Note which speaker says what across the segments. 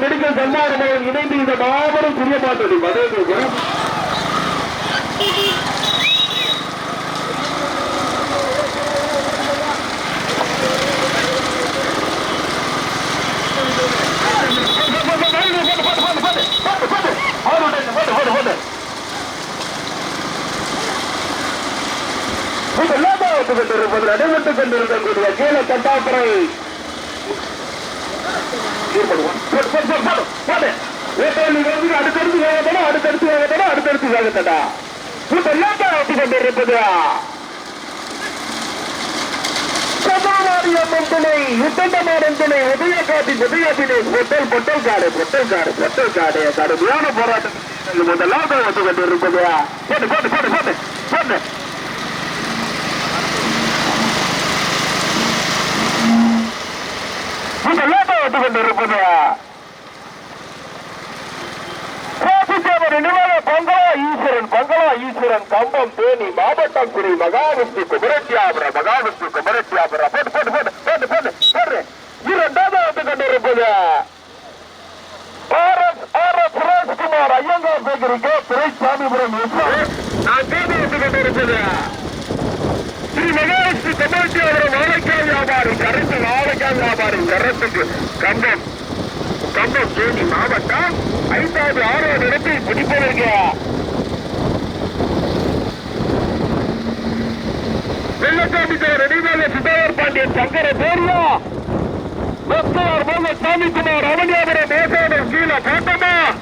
Speaker 1: Medical சன்மானம் இணைந்து இந்த மாபெரும் புதிய பாட்டு மதகுரு நடைபெற்றுக் கொண்டிருக்கக்கூடிய கீழே கட்டாப்புறை அடுத்தடுத்து வேகத்தடா அடுத்தடுத்து வேகத்தடா அடுத்தடுத்து வேகத்தடா எல்லாம் ஒட்டி கொண்டிருப்பது சபாமாரியம் துணை உத்தண்டமாடன் துணை உதயகாட்டி உதயத்தினை பொட்டல் பொட்டல் காடு பொட்டல் காடு பொட்டல் காடு கடுமையான போராட்டம் முதலாவது வந்து கொண்டிருப்பது போட்டு போட்டு போட்டு போட்டு போட்டு. போட்டுக் கொண்டிருப்பது ஈஸ்வரன் பங்களா ஈஸ்வரன் கம்பம் தேனி மாவட்டம் ஸ்ரீ மகாவிஷ்ணு மகாவிஷ்ணு போட்டு போட்டு போட்டு போட்டு போட்டு போட்டு இரண்டாவது வந்து கொண்டிருப்பது ஐயங்கார் சேகரிக்க துரைசாமிபுரம் நான் தேதி வந்து கொண்டிருப்பது ஸ்ரீ மகாவிஷ்ணு வாழைக்காய் வியாபாரி கருத்து வாழைக்காய் வியாபாரி கம்பம் கம்பம் தேனி மாவட்டம் ஐந்தாவது ஆறாவது இடத்தில் பிடிப்பதற்கு வெள்ளக்காட்டி ரெடிமேல சுதாகர் பாண்டியன் சங்கர பேரியா? பக்தர் மோக சாமிக்குமார் அவனியாபுரம் தேசானம் கீழே காட்டமா சங்கர்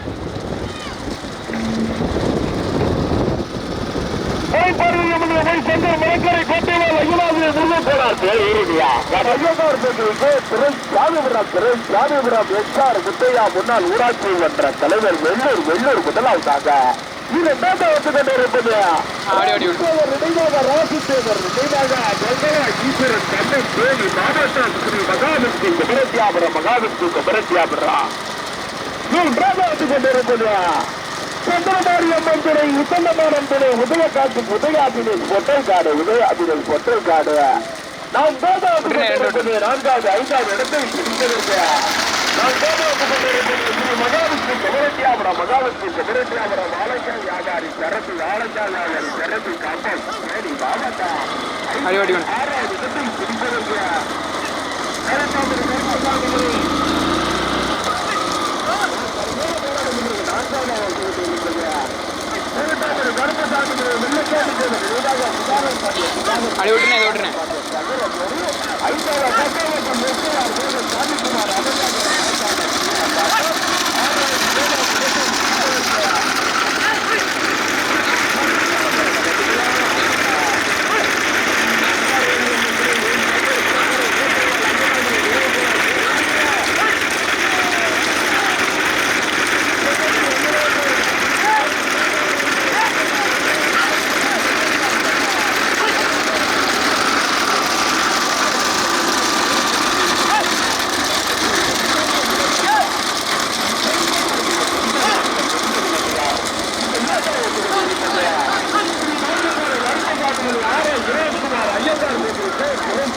Speaker 1: மரக்கரை கோட்டையில் ஐயனாவது முருகப்போனார் area Ayyanar Thiru Samipuram Thiru Samipuram S R Muthaiya முன்னாள் ஊராட்சி மன்ற தலைவர் வெள்ளூர் வெள்ளூர் முதலாவதாக இரண்டாவது வந்து கொண்டிருப்பது
Speaker 2: ஆடி
Speaker 1: ஈஸ்வரன் கண்ணன் தேவி மாவட்டம் ஸ்ரீ மகாவிஷ்ணு குமரத்தியாபுரம் மகாவிஷ்ணு குமரத்தியாபுரம் மூன்றாவது கொண்டிருப்பது சந்திரமாரியம்மன் துணை உத்தண்டமானம் துணை உதயகாட்டு உதயாபினை பொட்டல் காடு உதயாபினை பொட்டல் காடு நாம் கொண்டிருப்பது நான்காவது ஐந்தாவது நாம் மூன்றாவது கொண்டிருப்பது ஸ்ரீ மகாவிஷ்ணு குமரத்தியாபுரம் மகாவிஷ்ணு குமரத்தியாபுரம் வாழைக்காய் வியாபாரி சரத்து வாழைக்காய் வியாபாரி சரத்து
Speaker 2: அடி ஓடி வேணும்
Speaker 1: ஆறாவது இடத்தில் பிடித்திருக்க. கருத்தாமிரி கருத்தாமிரி
Speaker 2: அடி விட்டுனே இதை விட்டுனே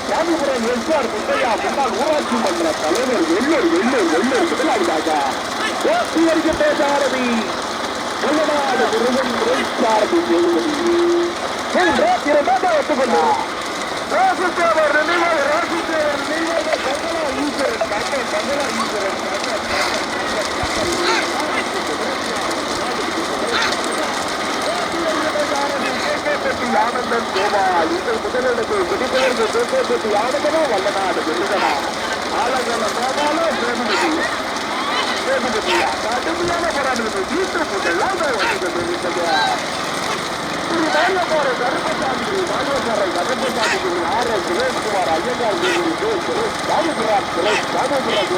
Speaker 1: சாமிபுரம் எஸ்ஆர் முத்தையா முன்னாள் ஊராட்சி மன்ற தலைவர் வெள்ளூர் வெள்ளூர் வெள்ளூர் முதலாவதாக ஓட்டி வருகின்ற சாரதி தமிழ்நாடு முருகன் துறைசாரதி தேர்வதி இரண்டாவது ஒத்துக்கொண்டார் ராசித்தேவர் நினைவாக ராசித்தேவர் நினைவாக பங்களா ஈஸ்வரன் கண்ணன் பங்களா ஈஸ்வரன் கண்ணன் ஆனந்தன் கோபால் இந்த முதலிடத்தை பிடிப்பதற்கு தூக்கத்துக்கு ஆனந்தமா வல்லநாடு விருதனா ஆலங்கல கோபாலோ சேதுபதி சேதுபதியா கடுமையான போராட்டத்தை வீட்டு முதலாம் வந்து கொண்டிருக்கிறது ஸ்ரீ மாரியப்பாறை கருப்பசாமி மாரியப்பாறை கருப்பசாமி ஆர் எஸ் சுரேஷ்குமார் ஐயங்கார் கோவில் சுரேஷ் ராமபுரம்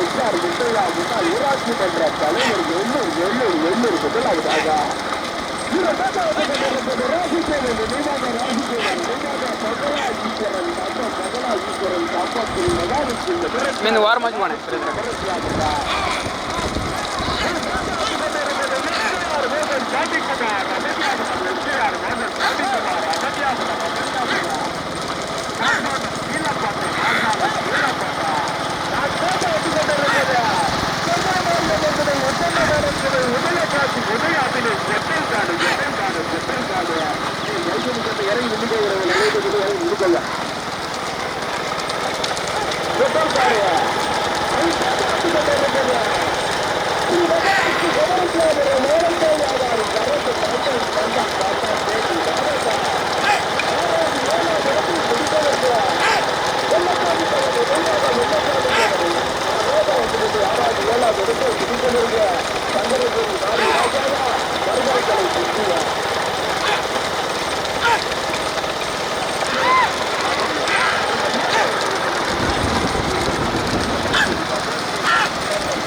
Speaker 1: எஸ்ஆர் முத்தையா முன்னாள் ஊராட்சி மன்ற தலைவர் எண்ணூர் எண்ணூர் எண்ணூர் முதலாவதாக ராசிச்சேரன் நினைவாக ராசிச்சேரன் நினைவாக பகலா ஈஸ்வரன் தப்ப பகலா ஈஸ்வரன் தப்பத்தில் மகாவிஷ்ணு
Speaker 2: இந்த ஓரமாச்சு போனேன்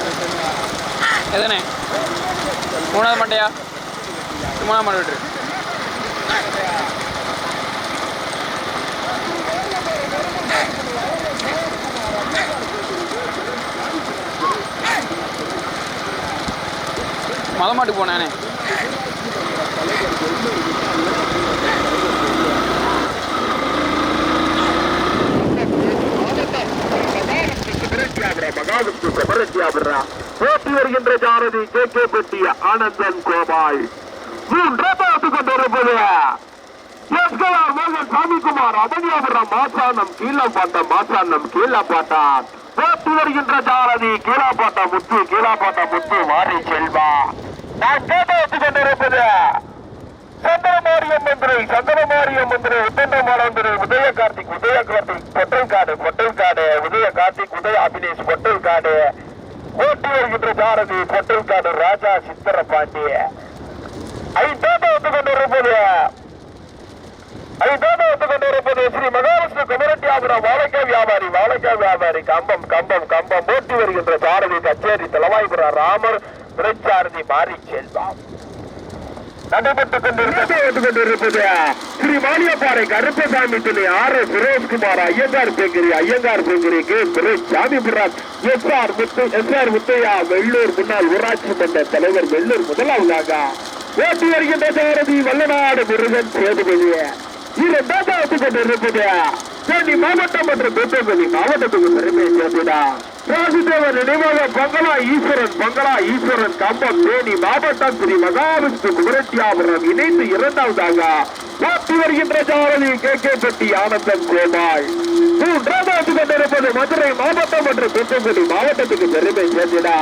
Speaker 2: பிரச்சனை எதுனே? மூணாவது மண்டையா? மூணாவது மண்டை விட்டுரு. மத மாட்டுக்கு போனேனே
Speaker 1: மகாவிஷ்ணு கபரத்தியாபுரா போட்டி வருகின்ற ஜாரதி கே கே பெட்டி ஆனந்தன் கோபாய் மூன்றாவது கொண்டிருப்பது. எஸ்கலார் மோகன் சாமிக்குமார் அபனியாபுரம் மாசானம் கீழப்பாட்டம் மாசானம் கீழப்பாட்டம் போட்டி வருகின்ற ஜாரதி கீழாப்பாட்டா முத்து கீழாப்பாட்டா முத்து மாறி செல்வா. நான் கேட்டு கொண்டிருப்பது. சந்திரமாரியம் மந்திரி சந்திரமாரியம் மந்திரி உத்தண்ட மாலந்திரி உதய கார்த்திக் உதய கார்த்திக் பொட்டல் காடு பொட்டல் காடு உதய கார்த்திக் உதய அபினேஷ் பொட்டல் காடு ஓட்டி வருகின்ற சாரதி பொட்டல்காடு ராஜா சித்திர பாண்டிய ஐந்தாண்டு வந்து கொண்டிருப்பது ஐந்தாண்டு வந்து கொண்டிருப்பது ஸ்ரீ மகாவிஷ்ணு குமரட்டியாபுரம் வாழைக்காய் வியாபாரி வாழைக்காய் வியாபாரி கம்பம் கம்பம் கம்பம் ஓட்டி வருகின்ற சாரதி கச்சேரி தலைவாய்புரம் ராமர் துணைச்சாரதி மாறி செல்வம் நடைபெற்றுக் கொண்டிருப்பது. ஸ்ரீ மாலியப்பாறை கருப்பசாமி துணை R S Sureshkumar Iyengar bakery Iyengar bakery K. Suresh Samipuram S R Muthu S R Muthaiya Vellur முன்னாள் ஊராட்சி மன்ற தலைவர் வெள்ளூர் முதலாவதாக. ஓட்டி வருகின்ற சாரதி வல்லநாடு முருகன் சேதுபதி இரண்டாவது கொண்டிருப்பது. தேனி மாவட்டம் மற்றும் தூத்துக்குடி மாவட்டத்துக்கு பெருமை சேர்த்துடா. ராசிதேவர் நினைவாக பங்களா ஈஸ்வரன் பங்களா ஈஸ்வரன் கம்பம் தேனி மாவட்டம் ஸ்ரீ மகாவிஷ்ணு குமரட்டியாபுரம் இணைந்து இரண்டாவதாக பார்த்து வருகின்ற ஜாரதி கே. கே. பட்டி ஆனந்தன் கோபால். மூன்றாவது கொண்டிருப்பது மதுரை மாவட்டம் மற்றும் தூத்துக்குடி மாவட்டத்துக்கு பெருமை சேர்ந்திடா.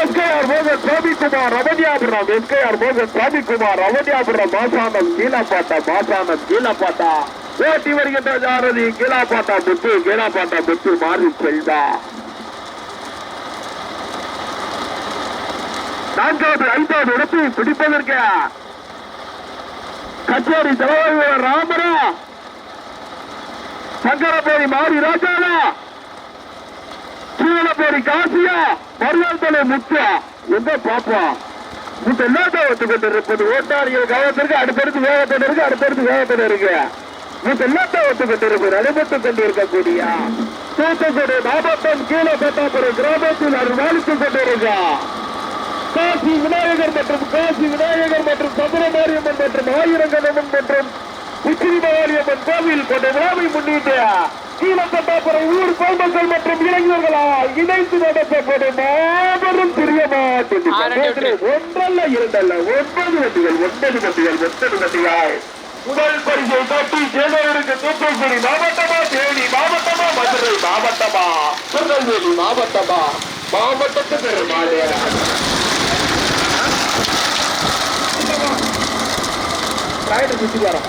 Speaker 1: எஸ்கேஆர் மோகன் சாமிக்குமார் ரமணியாபுரம். எஸ்கேஆர் மோகன் சாமிக்குமார் ரமணியாபுரம் மாசானம் கீழாப்பாட்டா மாசானம் கீழாப்பாட்டா. ஓட்டி வருகின்ற ஜாரதி கீழாப்பாட்டா முத்து கீழாப்பாட்டா முத்து மாறி செல்வா. நான்காவது ஐந்தாவது இடத்தை பிடிப்பதற்கு கச்சேரி தலைவர் ராமரா. சங்கரபேரி மாரி ராஜாலா சீவனபேரி காசியா. மருவாள்தலை முத்தியா எங்க பாப்பா? முத்த எல்லாத்தையும் ஒத்துக்கிட்டு இருப்பது ஓட்டாரிகள் கவனத்திற்கு அடுத்தடுத்து வேகத்தோடு இருக்கு அடுத்தடுத்து வேகத்தோடு இருக்கு. முத்த எல்லாத்தையும் ஒத்துக்கிட்டு இருப்பது அனுமத்துக் கொண்டு இருக்கக்கூடிய தூத்துக்குடி மாவட்டம் கீழே பெட்டாப்புறம் கிராமத்தில் அருள்வாளித்துக் கொண்டிருக்கா காசி விநாயகர் மற்றும் காசி விநாயகர் மற்றும் சதுரமாரியம்மன் மற்றும் ஆயிரங்கணவன் மற்றும் உச்சிரி பவானியம்மன் கோவில் கொண்ட விழாவை முன்னிட்டு கீழப்பட்டாப்புறை ஊர் பொதுமக்கள் மற்றும் இளைஞர்களால் இணைந்து நடத்தப்படும் மாபெரும் பெரிய மாட்டு ஒன்றல்ல இரண்டல்ல ஒன்பது வண்டிகள் ஒன்பது வண்டிகள் ஒன்பது வண்டிகள் முதல் பரிசை தட்டி சேகருக்கு தூத்துக்குடி மாவட்டமா தேனி மாவட்டமா மதுரை மாவட்டமா திருநெல்வேலி மாவட்டமா? மாவட்டத்து பெருமாள். ரைடு சுத்தி வரோம்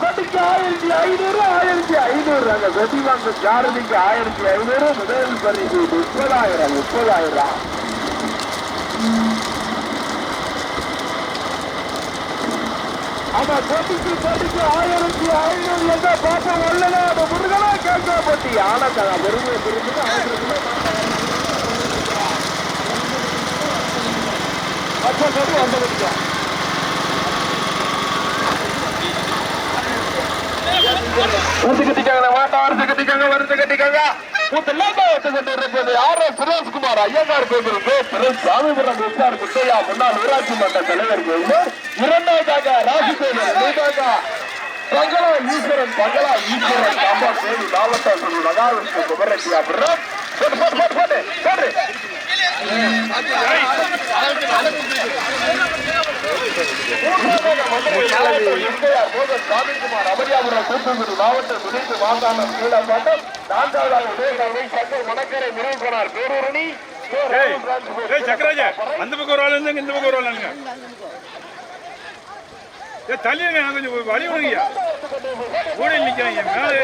Speaker 1: கொட்டிக்கு ஆயிரத்தி ஐநூறு ஆயிரத்தி ஐநூறு அந்த வெடிவாங்க ஜாரதிக்கு ஆயிரத்தி ஐநூறு முதல் பரிசு முப்பதாயிரம் முப்பதாயிரம் ஆமா கொட்டிக்கு கொட்டிக்கு ஆயிரத்தி ஐநூறு எங்க பாப்பா உள்ளதா முருகனா கேட்க போட்டி ஆனந்தா முருகன் முருகன் ஆயிரத்தி பச்சை கொடி வந்து முடிக்கும் வருது கட்டிக்காங்க மாட்டா வருது கட்டிக்காங்க வருது கட்டிக்காங்க முதலாக வந்து கொண்டிருப்பது ஆர் எஸ் சுரேஷ்குமார் ஐயங்கார் கோவிலுக்கு திரு சாமிபுரம் எஸ்ஆர் முத்தையா முன்னாள் ஊராட்சி மன்ற தலைவர் கோவில் இரண்டாவதாக ராசிகோவில் மூன்றாக பங்களா ஈஸ்வரன் பங்களா ஈஸ்வரன் காம்பா தேவி மாவட்டம் திரு மகாவிஷ்ணு குமரட்டியாபுரம் போட்டு போட்டு போட்டு போட்டு போட்டு. சாமிக்குமார் அமரியாபுரம் கூட்டுக்குடி மாவட்ட துணைக்கு நான்காவதாக பேரூரணி
Speaker 3: சக்கராஜா அந்த பக்கம் ஒரு ஆள் இந்த பக்கம் ஒரு ஆளுங்க ஏ தள்ளிடுங்க நான் கொஞ்சம் வழி விடுங்கய்யா கூடையில் நிற்கிறாங்க. மேலே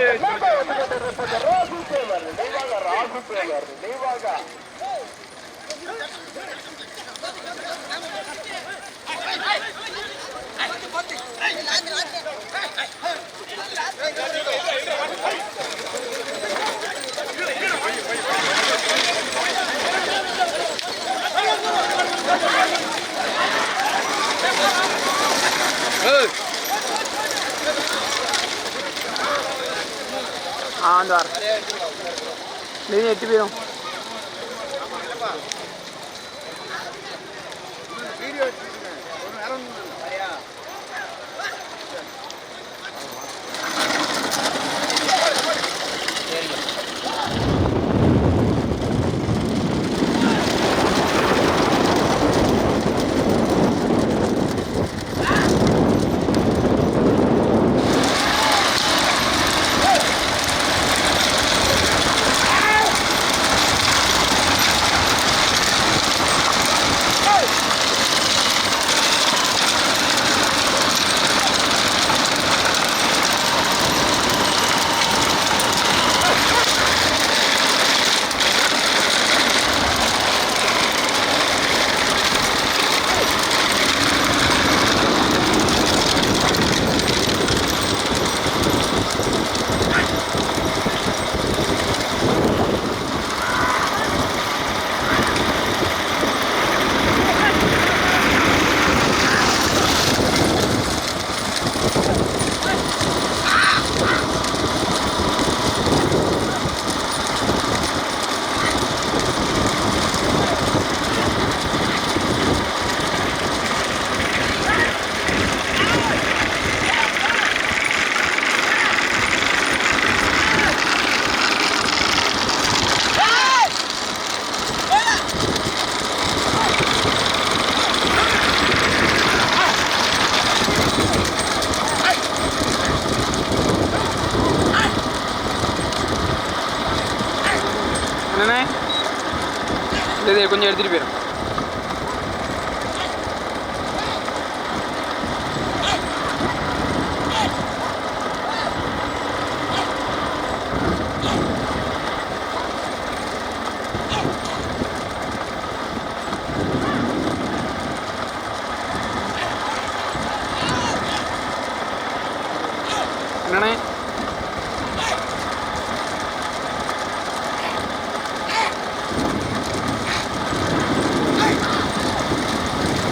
Speaker 2: ஆ வந்து வர நீ எட்டு என்னண்ணே? இது கொஞ்சம் எடுத்துகிட்டு போயிடும் என்னண்ணே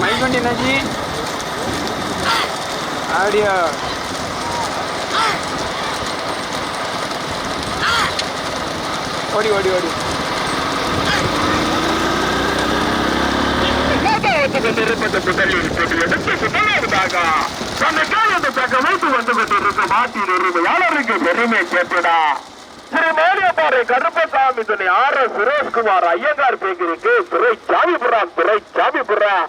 Speaker 2: மைக் வண்டி என்னாச்சு அப்படியா ஓடி ஓடி ஓடி
Speaker 1: கொண்டிருப்பது முதலில் இப்போது எடுத்து முதலாவதாக தன்னை காலத்துக்காக வைத்து வந்து கொண்டிருக்க மாட்டின் உரிமையாளருக்கு பெருமை சேர்த்துடா திரு மேலியப்பாறை கருப்பசாமி துணை ஆர் எஸ் சுரேஷ்குமார் ஐயங்கார் பேக்கரிக்கு துறை சாமிபுரம் துறை சாமிபுரம்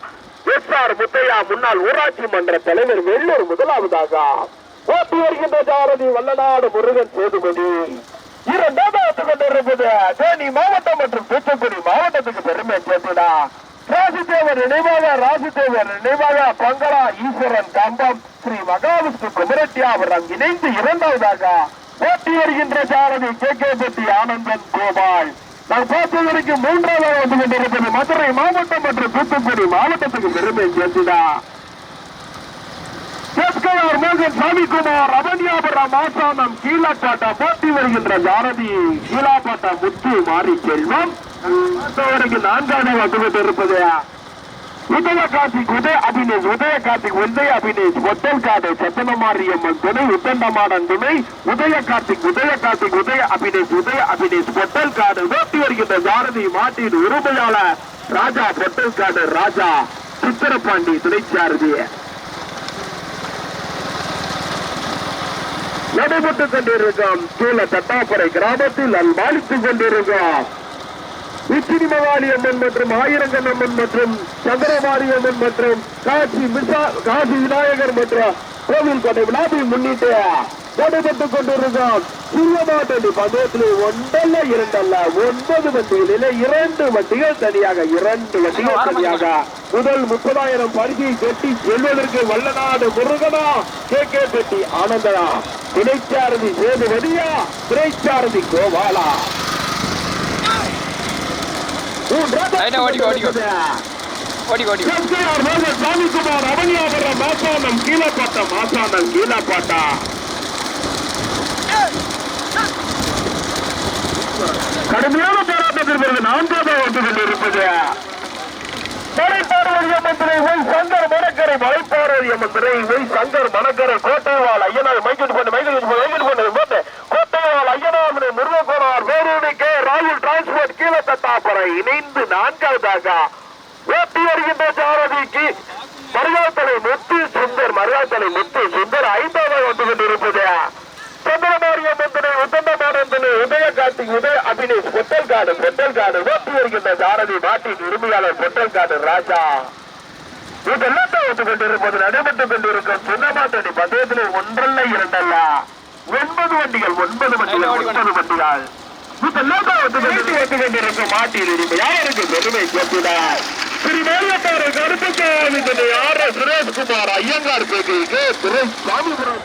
Speaker 1: எஸ் ஆர் முத்தையா முன்னாள் ஊராட்சி மன்ற தலைவர் வெள்ளூர் முதலாவதாக. ஓட்டி வருகின்ற ஜாரதி வல்லநாடு முருகன் சேதுபதி. இரண்டாவது கொண்டிருப்பது தேனி மாவட்டம் மற்றும் தூத்துக்குடி மாவட்டத்துக்கு பெருமை சேர்த்துடா. ராசிதேவர் நினைவாக ராசிதேவர் நினைவாக பங்களா ஈஸ்வரன் கம்பம் ஸ்ரீ மகாவிஷ்ணு அவரம் இணைந்து இரண்டாவதாக போட்டி வருகின்ற சாரதி கே கே பட்டி ஆனந்தன் கோபால். நான் பார்த்த வரைக்கும் மூன்றாவது வந்து கொண்டிருப்பது மதுரை மாவட்டம் மற்றும் தூத்துக்குடி மாவட்டத்துக்கு பெருமை சேர்த்துடா. கேஸ்கையார் மோகன் சாமிக்குமார் அவனியாபுரம் ஆசானம் கீழாப்பாட்டா போட்டி வருகின்ற ஜாரதி கீழாப்பாட்டா முத்து மாறி செல்வம். வரைக்கும் நான்காவது வகுப்பு இருப்பது உதய கார்த்திக் உதய அபினேஷ் உதய கார்த்திக் உதய அபினேஷ் ஒட்டல் காடு சத்தனமாரியம்மன் துணை உத்தண்டமாடன் துணை உதய கார்த்திக் உதய கார்த்திக் உதய அபினேஷ் உதய அபினேஷ் பொட்டல் காடு ஓட்டி வருகின்ற ஜாரதி மாட்டின் உரிமையாளர் ராஜா பொட்டல் காடு ராஜா சித்திரபாண்டி துணைச்சாரதி. நடைபெற்றுக் கொண்டிருக்கும் கீழ தட்டாப்பறை கிராமத்தில் அல்பாலித்துக் கொண்டிருக்கும் உச்சினி அம்மன் மற்றும் ஆயிரங்கன் அம்மன் மற்றும் சந்திரமாரி அம்மன் மற்றும் காசி மிசா காசி விநாயகர் மற்றும் கோவில் கோட்டை விழாவை முன்னிட்டு நடைபெற்றுக் கொண்டிருக்கும் சிறியமாட்டடி பந்தயத்தில் ஒன்றல்ல இரண்டல்ல ஒன்பது வண்டிகளிலே இரண்டு வண்டிகள் தனியாக இரண்டு வண்டிகள் தனியாக. முதல் முப்பதாயிரம் பரிசை கட்டி செல்வதற்கு வல்லநாடு முருகனா கே. கே. பெட்டி ஆனந்தனா. துணைச்சாரதி சேதுவதியா துணைச்சாரதி கோபாலா மோகன் சாமிக்குமார் அவனியாபுரம் மாசானம் கீழப்பாட்டா மாசானம் கீழப்பாட்டா. கடுமையான போராட்டத்தில் பிறகு நான்காவது வந்து கொண்டிருப்பது Malaiparvathi Y Shankar Manakkarai Malaiparvathi Y Shankar Manakkarai Kottaival Ayyanar mic set mic set mic set போட்டு கோட்டைவாள் ஐயனார் முருகக்கோனார் கே ராகுல் டிரான்ஸ்போர்ட் இணைந்து நான்காவதாக ஓட்டி வருகின்ற சாரதிக்கு மருகாத்தலை முத்து சுந்தர் மருகாத்தலை முத்து சுந்தர் ஐந்தாவது வந்து கொண்டிருப்பது. சந்திரமாரியம் உத்தம உத்தண்டமானந்தனை உதய கார்த்திக் உதய அபினேஷ் பொட்டல் காடு பொட்டல் காடு ஓட்டி வருகின்ற சாரதி நாட்டின் உரிமையாளர் பொட்டல் காடு ராஜா. இதெல்லாம் தான் வந்து கொண்டிருப்பது நடைபெற்றுக் கொண்டிருக்கும் சுண்ணமாட்டணி பந்தயத்திலே ஒன்றல்ல இரண்டல்ல. ஒன்பது வண்டிகள் ஒன்பது வண்டிகள் ஒன்பது வண்டிகள். இதெல்லாம் கொண்டிருக்கும் மாட்டின் உரிமை. யாருக்கு பெருமை கேட்கிறார் ஸ்ரீ மேலத்தாறு கருத்துக்கு யார சுரேஷ்குமார் ஐயங்கார் பேருக்கு திரு சாமிபுரம்.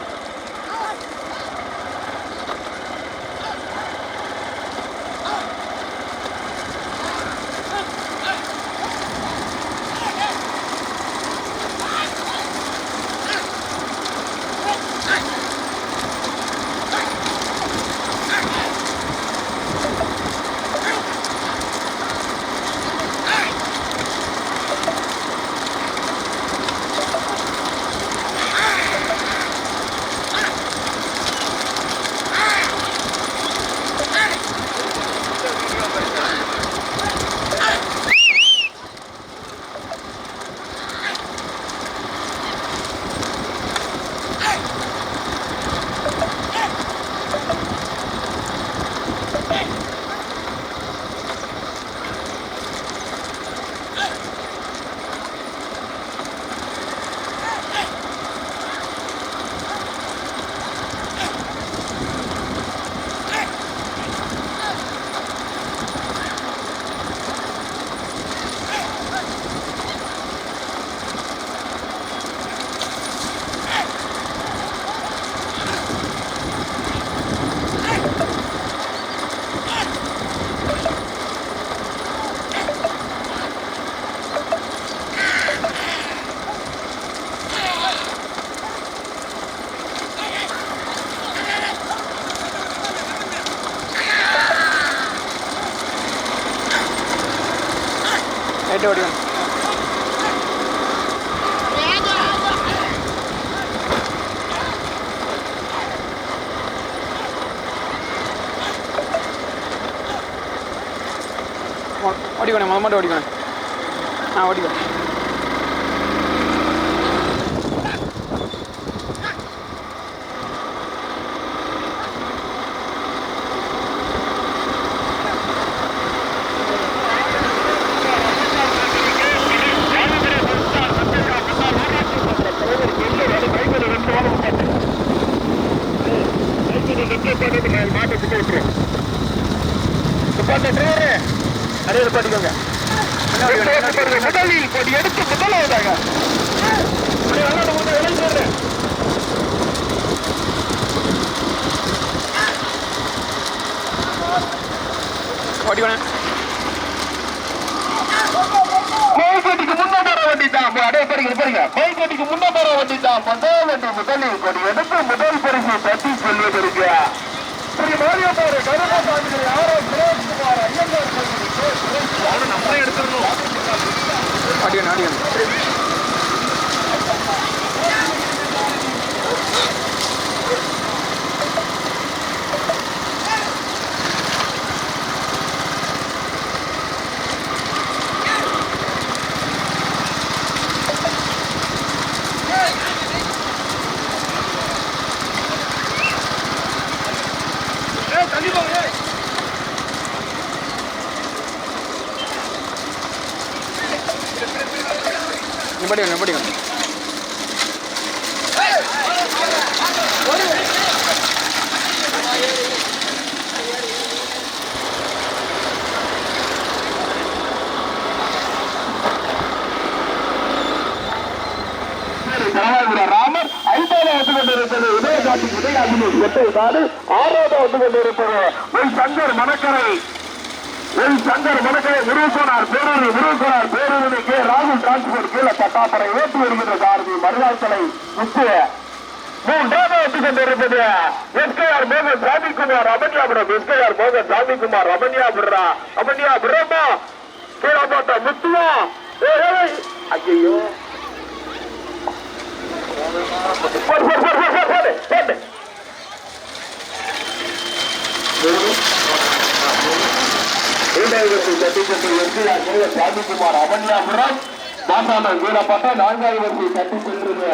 Speaker 2: ஓடிக்கணும் முத மட்டும் ஓடிக்கணும் ஆ ஓடிக்கணும்
Speaker 1: முதலில் கொடி எடுத்து முதலாவதாக. அப்படி விளையாட முன்ன வண்டி தான் அடே பாருங்க பாருங்க கோயில்பட்டிக்கு முன்ன வண்டி தான் முதல் வண்டி முதலில் கொடி எடுத்து முதல் பரிசு பற்றி செல்வதற்கு ஸ்ரீ மாரியப்பாறை கருமசாமி ஆரோ கோயில்
Speaker 3: நம்மளே
Speaker 1: வந்து கொண்டிருப்பது ஒரு சங்கர் மணக்கரை. ஒரு சங்கர் மணக்கரை முருகனார் பேரூர் முருகனார் பேரூரில் கே. ராகுல் டிரான்ஸ்போர்ட் கீழே தட்டாப்பரை ஏற்றி வருகின்ற காரணி மருதாசலை முக்கிய மூன்றாவது வந்து கொண்டிருப்பது எஸ்கேஆர் மோகன் சாமிக்குமார் ரமணியாபுரம் எஸ்கேஆர் மோகன் சாமிக்குமார் ரமணியாபுரா ரமணியாபுரமா கீழே முத்துவா ஐயோ போடு, போடு, போடு, போடு, போடு, போடு. இரண்டாயிரத்தி தட்டிச்சென்று எஸ்ஆர் மோகன் சாமிக்குமார் அவன்யாபுரம் மாசான வீரப்பட்ட நான்காவது தட்டி சென்றிருந்த